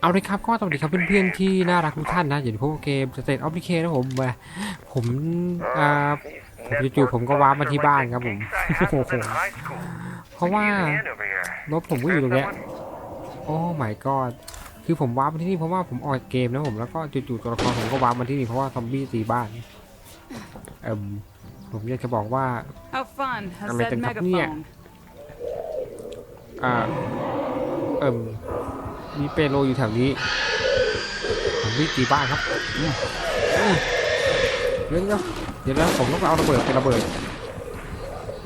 เอาเลยครับก็สวัสดีครับเพื่อนๆที่น่ารักทุกท่านนะอยู่ในพวกเกม State of Decay นะผมแหมผมอ่าผมจู่ๆผมก็ว้าร์ปมาที่บ้านครับผมโอ้โหเพราะว่ารถผมก็อยู่ตรงเนี้ยโอ้ my god คือผมว้าร์ปมาที่นี่เพราะว่าผมออกจากเกมนะผมแล้วก็จู่ๆตัวละครผมก็ว้าร์ปมาที่นี่เพราะว่าซอมบี้ตีบ้านเอ่มผมอยากจะบอกว่า How fun has Kami that tangkap niya. megaphone? อ่าเอิ่ม มีเปโลอยู่แถวนี้ผมวิ่งตีบ้านครับอืมอืมเดี๋ยวเดี๋ยวเดี๋ยวผมต้องเอาระเบิดไประเบิด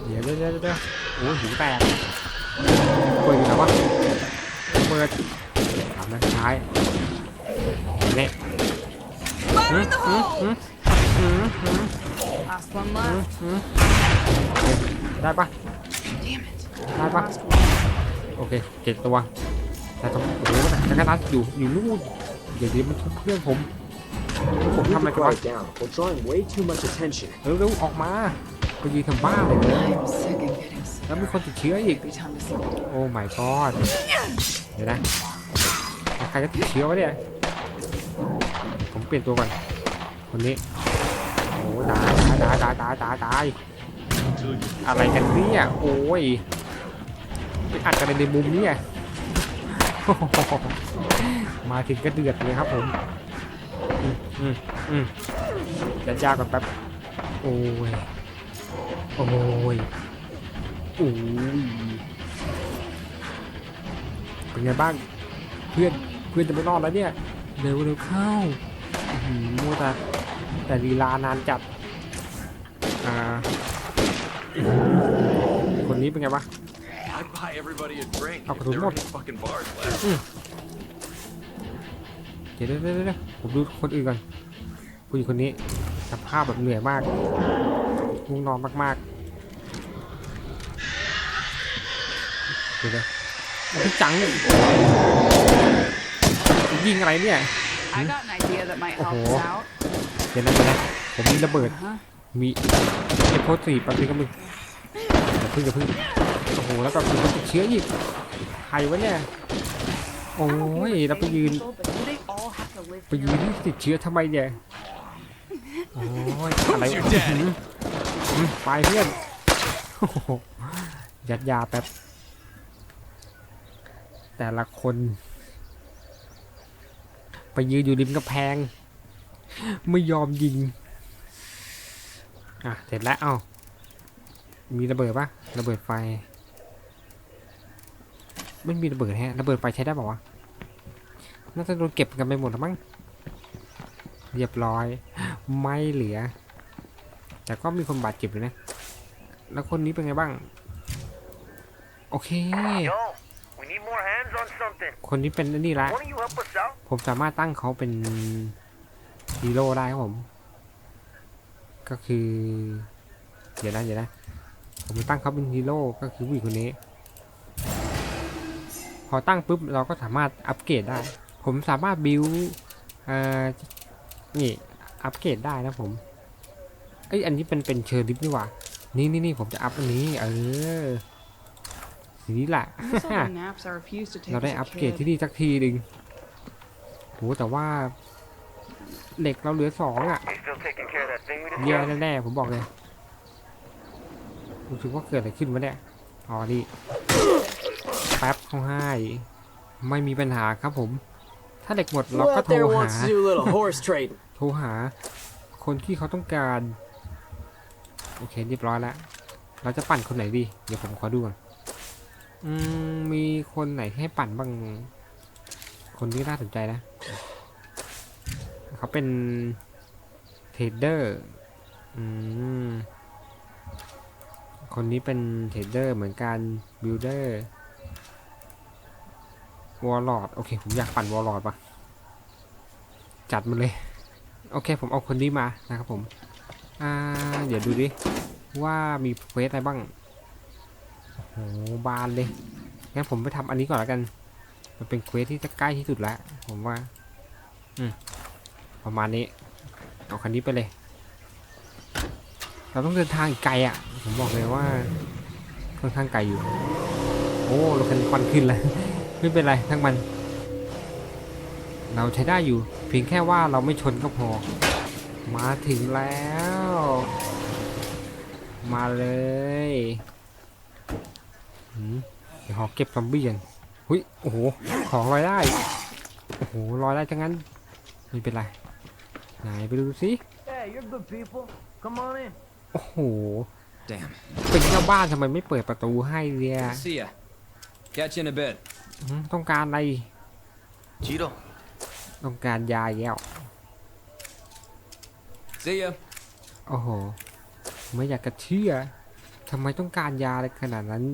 เดี๋ยวเดี๋ยวเดี๋ยวโอ้ยหูแตกเบิดอยู่ไหนวะระเบิดทำนัดท้ายเนี่ย Fire in the อืม hole! อืมอืมอืม Last one อืม left. อืมได้ปะได้ปะโอเคเจ็ดตัว แต่ต้องโอ้โหแต่กระนัดอยู่อยู่นู่นเดี๋ยวเดี๋ยวมันทุบเพื่อนผมผม We ทำอะไร need กั to นวะ quiet down. We're drawing way too much attention. เร็วๆออกมาไปยืนทำบ้าเลยเนี่ย I'm sick and getting sick. แล้วมีคนติดเชื้ออีก Maybe time to sleep. โอ้ my god เดี๋ยวนะใครจะติดเชื้อวะเนี่ย ผมเปลี่ยนตัวก่อน คนนี้ โอ้ตายตายตายตายตายตายอะไรกันเนี่ย โอ้ยไปอัดกันในมุมเนี่ยโอ้โห มาถึงก็เดือดเลยครับผมอืมอืมอืมยัดยาก่อนแป๊บ โอ้ย โอ้ยโอ้ยเป็นไงบ้าง เพื่อน เพื่อนจะไม่รอดแล้วเนี่ย เร็วเร็วเข้าหือมัวแต่แต่ลีลานานจัด อ่า คนนี้เป็นไงวะ I'd buy everybody a drink Ako if there were tumot. any fucking bars left. เดี๋ยวเดี๋ยวเดี๋ยวเดี๋ยวผมดูคนอื่นก่อนผู้หญิงคนนี้สภาพแบบเหนื่อยมากง่วงนอนมากๆเดี๋ยวเดี๋ยวพี่จังเนี่ยยิงอะไรเนี่ย I got an idea that might help Oh. us out. เดี๋ยวนะเดี๋ยวนะผมมีระเบิด Huh? มีเอโพสีแป๊บนึงก็มึงอย่าพึ่งอย่าพึ่งโอ้โหแล้วก็มีคนติดเชื้ออีกใครวะเนี่ยโอ้ยแล้วไปยืน People, but do they all have to live ไปยืน here? ที่ติดเชื้อทำไมเนี่ยโอ้ยอะไรวะ Who's your daddy? อืมอืมไปเพื่อนโอ้โหยัดยาแป๊บแต่ละคน ไปยืนอยู่ริมกระแพง ไม่ยอมยิง อะ เสร็จแล้ว เอ้ามีระเบิดปะระเบิดไฟ ไม่มีระเบิดแฮะระเบิดไฟใช้ได้เปล่าวะน่าจะโดนเก็บกันไปหมดแล้วมั้งเรียบร้อยไม่เหลือ แต่ก็มีคนบาดเจ็บอยู่นะ แล้วคนนี้เป็นไงบ้าง โอเค Yo, we need more hands on something. คนนี้เป็นอันนี่ละ Why don't you help us out? ผมสามารถตั้งเขาเป็นฮีโร่ได้ครับผม ก็คือ เดี๋ยวนะเดี๋ยวนะ ผมตั้งเขาเป็นฮีโร่ก็คือผู้หญิงคนนี้พ อตั้งปุ๊บเราก็สามารถอัปเกรดได้ ผมสามารถบิวเอ่อนี่อัปเกรดได้นะผมเอ้ยอันนี้เป็นเป็นเชอร์ลิฟนี่หว่านี่นี่นี่ผมจะอัพอันนี้ เออทีนี้แหละ Miss all the naps I refused to take เราได้ as a อัปเกรด kid. ที่นี่สักทีหนึ่งโหแต่ว่าเหล็กเราเหลือสองอะ You still taking care of that thing we แย่ discussed? แน่ๆผมบอกเลยรู้สึกว่าเกิดอะไรขึ้นวะเนี่ยอ๋อนี่ แป๊บเขาให้ ไม่มีปัญหาครับผม ถ้าเหล็กหมดเรา Who ก็ out โทร there หา wants to do a little horse trading? โทรหา คนที่เขาต้องการ โอเคเรียบร้อยแล้ว เราจะปั่นคนไหนดี เดี๋ยวผมขอดูก่อนอืมมีคนไหนให้ปั่นบ้าง คนที่น่าสนใจนะ เขาเป็นเทรดเดอร์ อืม คนนี้เป็นเทรดเดอร์เหมือนกันบิลเดอร์ วอลลอดโอเค ผมอยากปั่นวอลลอดปะจัดมันเลย โอเค ผมเอาคนนี้มานะครับผม อ่า เดี๋ยวดูดิ ว่ามีเควสอะไรบ้าง โอ้โห บานเลย งั้นผมไปทำอันนี้ก่อนแล้วกัน มันเป็นเควสที่จะใกล้ที่สุดแล้ว ผมว่า อืม ประมาณนี้ เอาคันนี้ไปเลย เราต้องเดินทางไกลอะ ผมบอกเลยว่าค่อนข้างไกลอยู่ โอ้รถคันควันขึ้นแล้ว ไม่เป็นไรทั้งมัน เราใช้ได้อยู่ เพียงแค่ว่าเราไม่ชนก็พอ มาถึงแล้ว มาเลยหืมเดี๋ยวขอเก็บซอมบี้กันหุยโอ้โห ของลอยได้ โอ้โหลอยได้จังงั้น ไม่เป็นไร ไหนไปดูสิ Hey, you're good people. Come on in. โอ้โห Damn. เป็นเจ้าบ้านทำไมไม่เปิดประตูให้เนี่ย See ya. Catch you in a bit. อื้อหือต้องการอะไร Cheeto. ต้องการยาแล้ว See ya. โอ้โห ไม่อยากจะเชื่อทำไมต้องการยาอะไรขนาดนั้น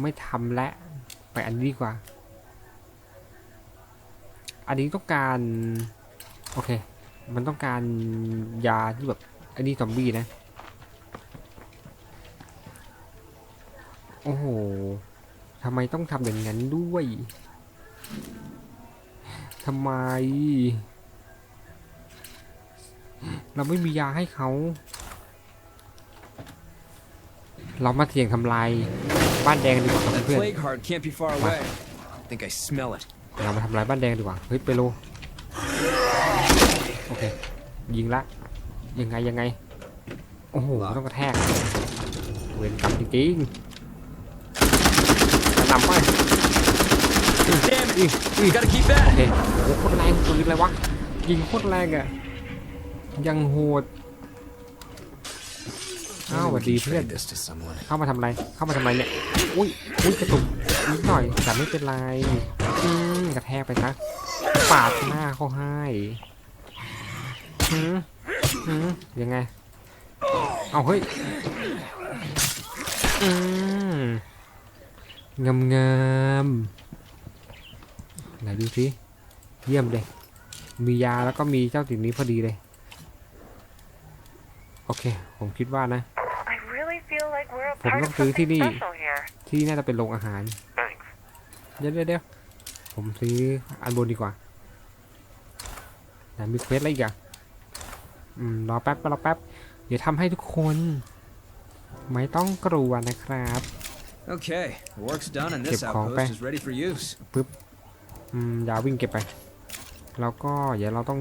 ไม่ทำและไปอันนี้ดีกว่า อันนี้ต้องการ โอเค มันต้องการยาที่แบบอันนี้ซอมบี้นะ โอ้โห ทำไมต้องทำอย่างนั้นด้วยทำไม เราไม่มียาให้เขา เรามาเสี่ยงทำลายบ้านแดงดีกว่าครับ That เพื่อน plague heart can't be far away. I think I smell it. ๆเรามาทำลายบ้านแดงดีกว่า เฮ้ย ไปโล โอเค ยิงละ ยังไงยังไง โอ้โห ต้องกระแทก เวรกรรมจริงๆกระหนำไป Damn อี it! อี Gotta keep โอ at เค it. โอ้โหโคตรแรงปืนเลยวะ ยิงโคตรแรงอะยังโหด อ้าวสวัสดีเพื่อน this to someone. เข้ามาทำอะไร เข้ามาทำอะไรเนี่ย อุ้ย อุ้ยกระตุกนิดหน่อย แต่ไม่เป็นไร อืมกระแทกไปซะปาดหน้าเขาให้หืมหืมยังไง เอาเฮ้ย อืมงามงามๆ ไหนดูสิเยี่ยมเลย มียาแล้วก็มีเจ้าสิ่งนี้พอดีเลย โอเค ผมคิดว่านะ I really feel like we're a ผม part ต้อ of งซื้อที่ something นี่ special here. ที่น่าจะเป็นโรงอาหาร Thanks. เดี๋ยวเดี๋ยวเดี๋ยวผมซื้ออันบนดีกว่าไหนมีเควสอะไรอีกอะอืมรอแป๊บรอแป๊บ เดี๋ยวทำให้ทุกคน ไม่ต้องกลัวนะครับ Okay, the work's done and this Kịp còn outpost phải. is ready for use. อืมยาวิ่งเก็บไป แล้วก็เดี๋ยวเราต้อง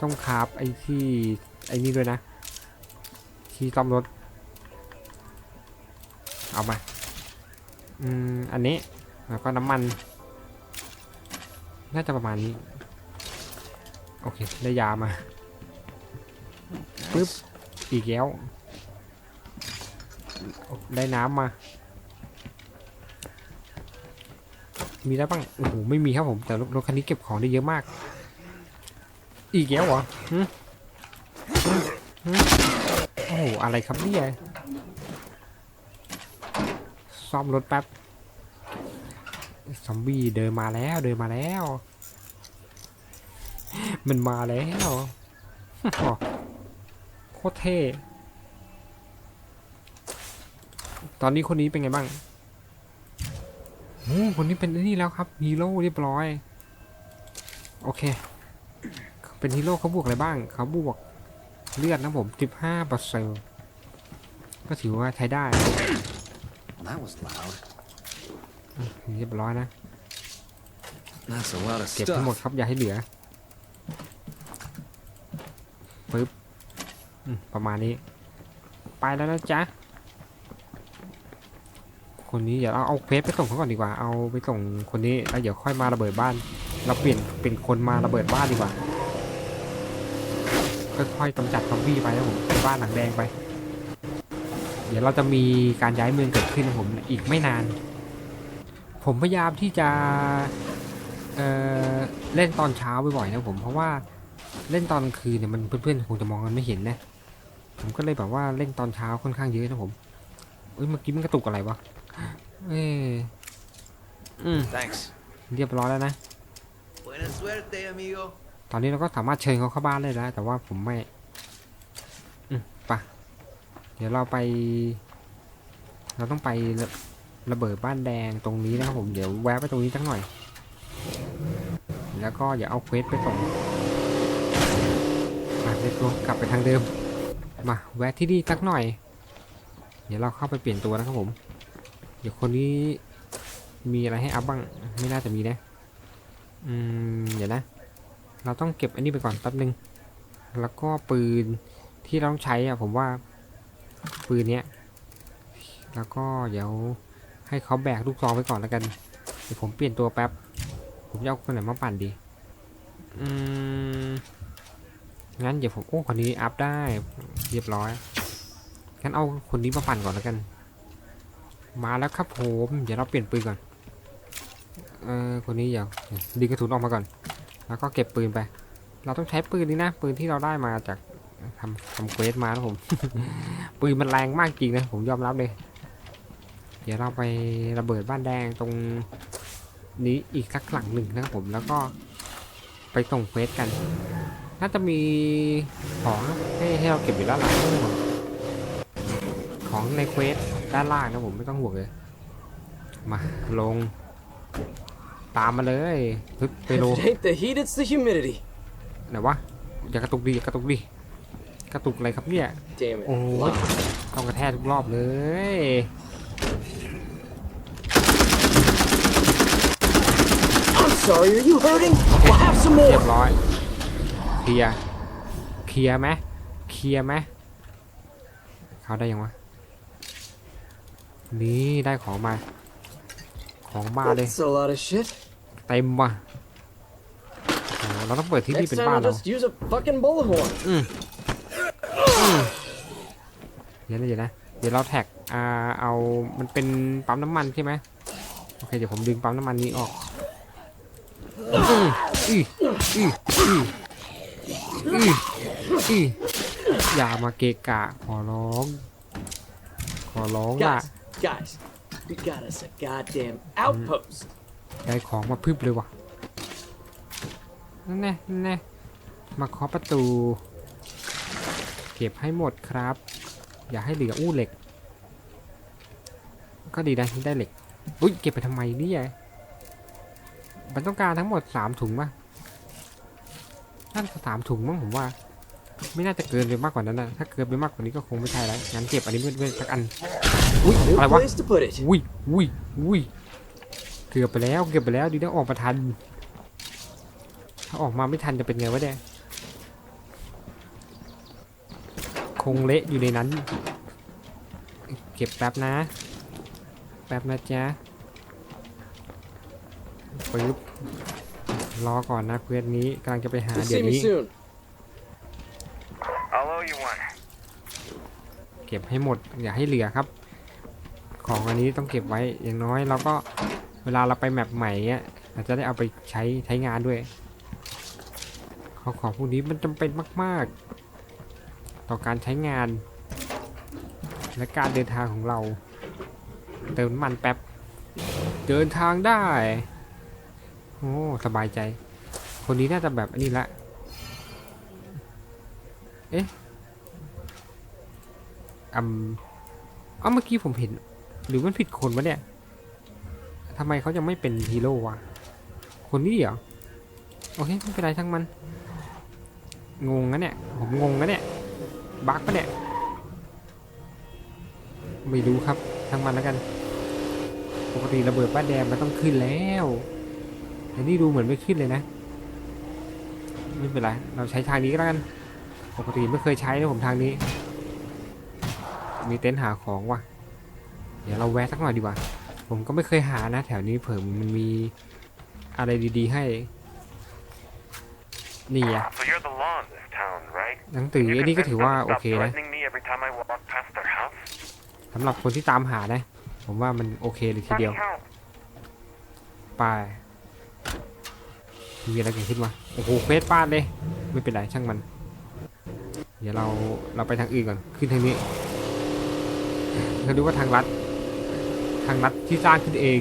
ต้องคาฟไอ้ที่ไอ้นี่ด้วยนะ ที่ซ่อมรถ เอามา อืม อันนี้ แล้วก็น้ำมัน น่าจะประมาณนี้ โอเค ได้ยามาปึ๊บอีกแล้ว ได้น้ำมา มีแล้วบ้างโอ้โหไม่มีครับผมแต่รถคันนี้เก็บของได้เยอะมาก อีกแล้วเหรอหึหึหึโอ้โหอะไรครับเนี่ยซ่อมรถแป๊บซอมบี้เดินมาแล้วเดินมาแล้ว มันมาแล้วโคตรเท่ตอนนี้คนนี้เป็นไงบ้าง อ้คนนี้เป็นไอ้นี่แล้วครับฮีโร่เรียบร้อย โอเค เป็นฮีโร่เขาบวกอะไรบ้างเขาบวกเลือดนะผม 15เปอร์เซ็นต์ก็ถือว่าใช้ได้ Well, that was loud. เรียบร้อยนะ That's a lot of เก็บทั้งหมด stuff. ครับ อย่าให้เหลือปึ๊บอืมประมาณนี้ ไปแล้วนะจ๊ะ คนนี้เดี๋ยวเราเอาเควสไปส่งเขาก่อนดีกว่า เอาไปส่งคนนี้แล้วเดี๋ยวค่อยมาระเบิดบ้าน เราเปลี่ยนเป็นคนมาระเบิดบ้านดีกว่า ค่อยๆกำจัดซอมบี้ไปนะผมไปบ้านหลังแดงไป เดี๋ยวเราจะมีการย้ายเมืองเกิดขึ้นนะผมอีกไม่นาน ผมพยายามที่จะเอ่อเล่นตอนเช้าบ่อยๆนะผมเพราะว่าเล่นตอนคืนเนี่ยมันเพื่อนๆคงจะมองกันไม่เห็นนะผมก็เลยแบบว่าเล่นตอนเช้าค่อนข้างเยอะนะผมเอ้ยเมื่อกี้มันกระตุกอะไรวะ เอ้ยอืม Thanks. เรียบร้อยแล้วนะ Buena suerte, amigo. ตอนนี้เราก็สามารถเชิญเขาเข้าบ้านได้แล้ว แต่ว่าผมไม่ อืมไปะเดี๋ยวเราไป เราต้องไประระเบิดบ้านแดงตรงนี้นะครับผม เดี๋ยวแวะไปตรงนี้สักหน่อย แล้วก็อย่าเอาเควสไปส่งมาเล็กตัวกลับไปทางเดิม มาแวะที่นี่สักหน่อย เดี๋ยวเราเข้าไปเปลี่ยนตัวนะครับผม เดี๋ยวคนนี้มีอะไรให้อัพบ้าง ไม่น่าจะมีนะ อืม เดี๋ยวนะ เราต้องเก็บอันนี้ไปก่อนแป๊บนึง แล้วก็ปืนที่เราต้องใช้อะผมว่า ปืนเนี้ย แล้วก็เดี๋ยวให้เขาแบกลูกซองไปก่อนแล้วกัน เดี๋ยวผมเปลี่ยนตัวแป๊บ ผมจะเอาคนไหนมาปั่นดี อืม งั้นเดี๋ยวผมโอ้คนนี้อัพได้ เรียบร้อย งั้นเอาคนนี้มาปั่นก่อนแล้วกัน มาแล้วครับผมเดี๋ยวเราเปลี่ยนปืนก่อนเออคนนี้เดี๋ยวดึงกระสุนออกมาก่อน แล้วก็เก็บปืนไป เราต้องใช้ปืนนี้นะ ปืนที่เราได้มาจากทำทำเควสมานะผม ปืนมันแรงมากจริงนะผมยอมรับเลย เดี๋ยวเราไประเบิดบ้านแดงตรงนี้อีกสักหลังหนึ่งนะครับผมแล้วก็ไปส่งเควสกัน น่าจะมีของให้ให้เราเก็บอยู่ด้านหลังนะผมของในเควส ด้านล่างนะผมไม่ต้องห่วงเลย มาลง ตามมาเลยฮึบไปโล If it ain't the heat, it's the humidity. ไหนวะอย่ากระตุกดิอย่ากระตุกดิกระตุกอะไรครับเนี่ย Damn it. โอ้ย Loud. ต้องกระแทกทุกรอบเลย I'm sorry, are you hurting? We'll have some เรีย more. บร้อย เคลียร์ เคลียร์ไหมเคลียร์ไหม เขาได้ยังวะ นี่ได้ของมา ของมาเลย That's a lot of shit. เต็มว่ะโอ้เราต้องเปิดที่นี่ Next เป็น time บ้าน I'll เรา just use a fucking bullet horn. เดี๋ยวนะเดี๋ยวนะ เดี๋ยวเราแท็ก อ่า เอา มันเป็นปั๊มน้ำมันใช่ไหมโอเค เดี๋ยวผมดึงปั๊มน้ำมันนี้ออกอืออืออืออืออืออืออย่ามาเกะกะ ขอร้อง ขอร้องล่ะ Guys, guys, we got us a goddamn outpost. ได้ของมาพึบเลยว่ะนั่นแน่นั่นแน่มาเคาะประตู เก็บให้หมดครับ อย่าให้เหลืออู้เหล็ก ก็ดีนะที่ได้เหล็ก อุ้ยเก็บไปทำไมเนี่ยมันต้องการทั้งหมดสามถุงป่ะน่าจะสามถุงมั้งผมว่า ไม่น่าจะเกินไปมากกว่านั้นนะถ้าเกินไปมากกว่านี้ก็คงไม่ใช่แล้วงั้นเก็บอันนี้เพื่อนๆสักอัน อุ้ย New อะไรวะ place to put it. อุ้ยอุ้ยอุ้ยเกือบไปแล้วเกือบไปแล้วดีนะออกมาทัน ถ้าออกมาไม่ทันจะเป็นไงวะเนี่ยคงเละอยู่ในนั้น เก็บแป๊บนะ แป๊บนะจ๊ะปึ๊บรอก่อนนะเพื่อนนี้กำลังจะไปหา You'll เดี๋ย see ว me นี้ soon. I'll owe you one. เก็บให้หมดอย่าให้เหลือครับ ของอันนี้ต้องเก็บไว้อย่างน้อยเราก็เวลาเราไปแมปใหม่เงี้ยเราจะได้เอาไปใช้ใช้งานด้วยของของพวกนี้มันจำเป็นมาก ๆ ต่อการใช้งาน และการเดินทางของเรา เติมมันแป๊บเดินทางได้โอ้สบายใจ คนนี้น่าจะแบบนี้ละเอ๊ะอืมอ้าเมื่อกี้ผมเห็น หรือมันผิดคนวะเนี่ยทำไมเขายังไม่เป็นฮีโร่วะ คนนี้เหรอ โอเคไม่เป็นไรทั้งมัน งงนะเนี่ย ผมงงนะเนี่ย บั๊กปะเนี่ย ไม่รู้ครับทั้งมันแล้วกัน ปกติระเบิดบ้าแดงมันต้องขึ้นแล้วแต่นี่ดูเหมือนไม่ขึ้นเลยนะ ไม่เป็นไร เราใช้ทางนี้ก็แล้วกัน ปกติไม่เคยใช้นะผมทางนี้ มีเต็นท์หาของว่ะ เดี๋ยวเราแวะสักหน่อยดีกว่า ผมก็ไม่เคยหานะ แถวนี้เผื่อมันมีอะไรดีๆให้ นี่อะ So you're the law in this town, right? หนังสือ You อันนี้ก็ convinced ถือ them ว่า to โอ stop เคนะ threatening me every time I walk past their house? สำหรับคนที่ตามหานะ ผมว่ามันโอเคเลยทีเดียว Bloody hell. ไปมีอะไรเกิดขึ้นวะโอ้โหเควสป้าดเลย ไม่เป็นไรช่างมัน เดี๋ยวเราเราไปทางอื่นก่อน ขึ้นทางนี้เราดูว่าทางลัดทางลัดที่สร้างขึ้นเอง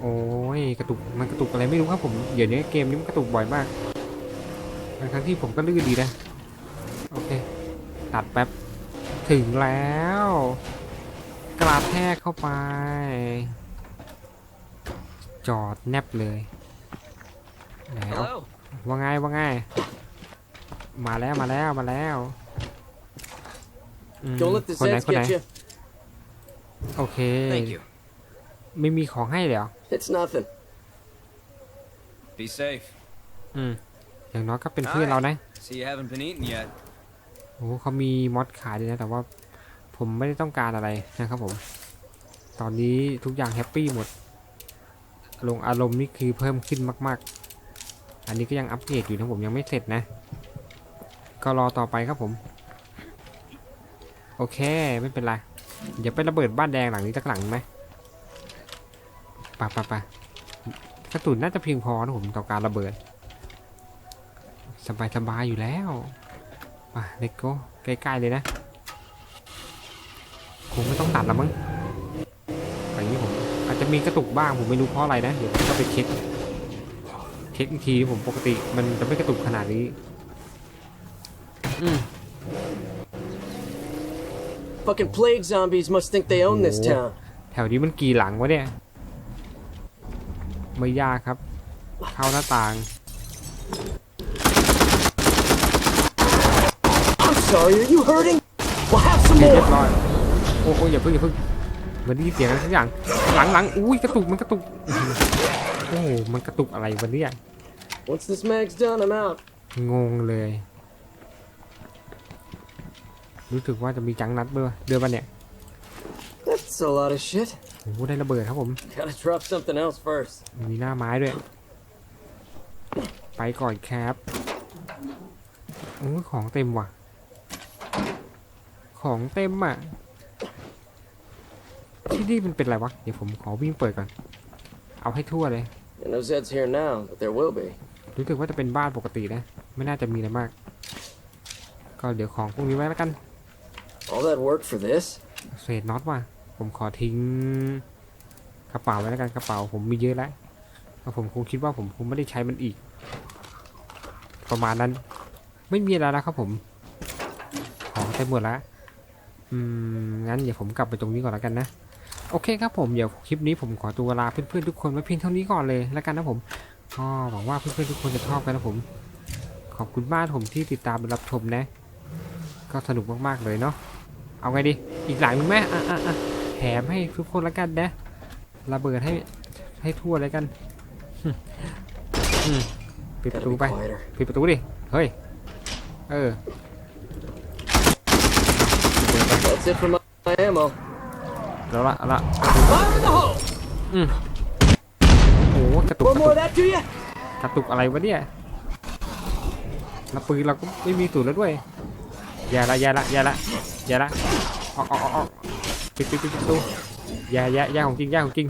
โอ้ยกระตุกมันกระตุกอะไรไม่รู้ครับผมเดี๋ยวนี้เกมนี้มันกระตุกบ่อยมากทั้งๆที่ผมก็ลื่นดีนะ โอเค ตัดแป๊บ ถึงแล้ว กระแทกเข้าไป จอดแนบเลยแล้ว Hello. ว่าไงว่าไงมาแล้วมาแล้วมาแล้วอืม Don't let the คนไหน Zeds คนไหน get you. โอเค Thank you. ไม่มีของให้เลยเหรอ It's nothing. Be safe. อืม อย่างน้อยก็เป็นเพื่อนเรานะ See, you haven't been eating yet. โอ้เขามีมอดขายด้วยนะ แต่ว่าผมไม่ได้ต้องการอะไรนะครับผม ตอนนี้ทุกอย่างแฮปปี้หมดลงอารมณ์นี่คือเพิ่มขึ้นมาก ๆ อันนี้ก็ยังอัปเกรดอยู่นะผมยังไม่เสร็จนะ ก็รอต่อไปครับผม โอเค ไม่เป็นไร เดี๋ยวไประเบิดบ้านแดงหลังนี้สักหลังไหมปะปะปะกระสุนน่าจะเพียงพอนะผมต่อการระเบิด สบายสบายอยู่แล้วมาเล็กโก้ใกล้ๆเลยนะคงไม่ต้องตัดละมั้งอย่างนี้ผมอาจจะมีกระตุกบ้างผมไม่รู้เพราะอะไรนะเดี๋ยวผมก็ไปเช็คเช็คอีกทีผมปกติมันจะไม่กระตุกขนาดนี้ อืม Fucking plague zombies must think they own this Oh. town. แถวนี้มันกี่หลังวะเนี่ย ไม่ยากครับ เข้าหน้าต่าง I'm sorry, are you hurting? We'll have โอ some เคเรียบ more. ร้อยโอ้โอ้อย่าเพิ่งอย่าเพิ่งเหมันได้ยินเสียงอะไรสักอย่าง หลังหลังอุ้ยกระตุกมันกระตุกโอ้โหมันกระตุกอะไรวะเนี่ย Once this mag's done, I'm out. งงเลย รู้สึกว่าจะมีจังนัดด้วยวะเดือนวันเนี่ย That's a lot of shit. โอ้โหได้ระเบิดครับผม Gotta drop something else first. มีหน้าไม้ด้วย ไปก่อนครับโอ้ยของเต็มว่ะ ของเต็มอะ ที่นี่มันเป็นอะไรวะ เดี๋ยวผมขอวิ่งเปิดก่อน เอาให้ทั่วเลย And no Zed's here now, but there will be. รู้สึกว่าจะเป็นบ้านปกตินะ ไม่น่าจะมีอะไรมาก ก็เดี๋ยวของพวกนี้ไว้แล้วกัน All that work for this? เศษน็อตว่ะ ผมขอทิ้งกระเป๋าไว้แล้วกันกระเป๋าผมมีเยอะแล้วผมคงคิดว่าผมคงไม่ได้ใช้มันอีก ประมาณนั้น ไม่มีอะไรแล้วครับผม ของเต็มหมดแล้วอืมงั้นเดี๋ยวผมกลับไปตรงนี้ก่อนแล้วกันนะโอเคครับผมเดี๋ยวคลิปนี้ผมขอตัวลาเพื่อนๆทุกคนไว้เพียงเท่านี้ก่อนเลยแล้วกันนะผมก็หวังว่าเพื่อนๆทุกคนจะชอบกันนะผม ขอบคุณมากผมที่ติดตามรับชมนะ ก็สนุกมากๆเลยเนาะ เอาไงดี อีกหลังนึงไหมอะอะอะแถมให้ทุกคนแล้วกันนะระเบิดให้ให้ทั่วเลยกันอืมปิดประ Gotta ตู be ไป quieter. ปิดประตูดิ เฮ้ย เออ That's it for my, my ammo. แล้วละเอาละ Fire in the hole! โอ้โหกระตุกก One ระ more ตุ of ก that to you? กระตุกอะไรวะเนี่ยแล้วปืนเราก็ไม่มีสูตรแล้วด้วยอย่าละอย่าละอย่าละ อย่าละออกออกออกปิดปิดปิดตูอย่าอย่าอย่าของจริงอย่าของจริง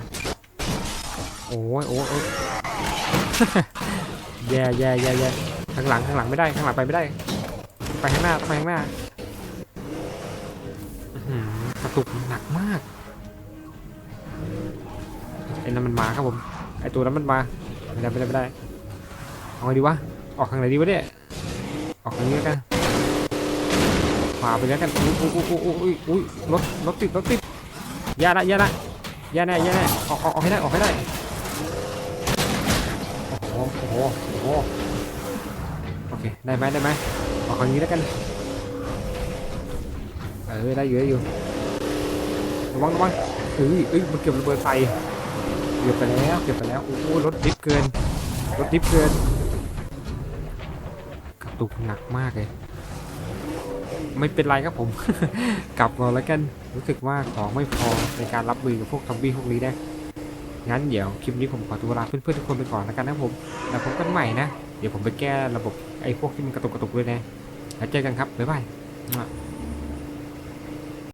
โอ้ยโอ้ยอยแย่แย่แย่แย่ข้างหลังข้างหลังไม่ได้ข้างหลังไปไม่ได้ ไปข้างหน้าไปข้างหน้าอื้อหือกระตุกหนักมากไอ้นั่นมันมาครับผมไอ้ตัวนั้นมันมาไม่ได้ไม่ได้ไม่ได้เอาไงดีวะออกทางไหนดีวะเนี่ยออกทางนี้แล้วกัน ขวาไปแล้วกันอุ้ยอุ้ยอุ้ยอุ้ยอุ้ยรถรถติดรถติดย่าละย่าละย่าแน่ย่าแน่ออกออกให้ได้ออกให้ได้โอ้โหโอ้โหโอเคได้ไหมได้ไหมออกทางนี้แล้วกันเออได้อยู่ได้อยู่ระวังระวังเอ้ยเอ้ยมันเกือบระเบิดไฟเกือบไปแล้วเกือบไปแล้วโอ้โหรถดิฟเกินรถดิฟเกินกระตุกหนักมากเลย ไม่เป็นไรครับผม กลับก่อนแล้วกันรู้สึกว่าของไม่พอในการรับมือกับพวกทอมบี้พวกนี้นะงั้นเดี๋ยวคลิปนี้ผมขอตัวลาเพื่อนๆทุกคนไปก่อนแล้วกันนะผมแล้วพบกันใหม่นะ เดี๋ยวผมไปแก้ระบบไอ้พวกที่มันกระตุกกระตุกด้วยนะแล้วเจอกันครับบ๊ายบาย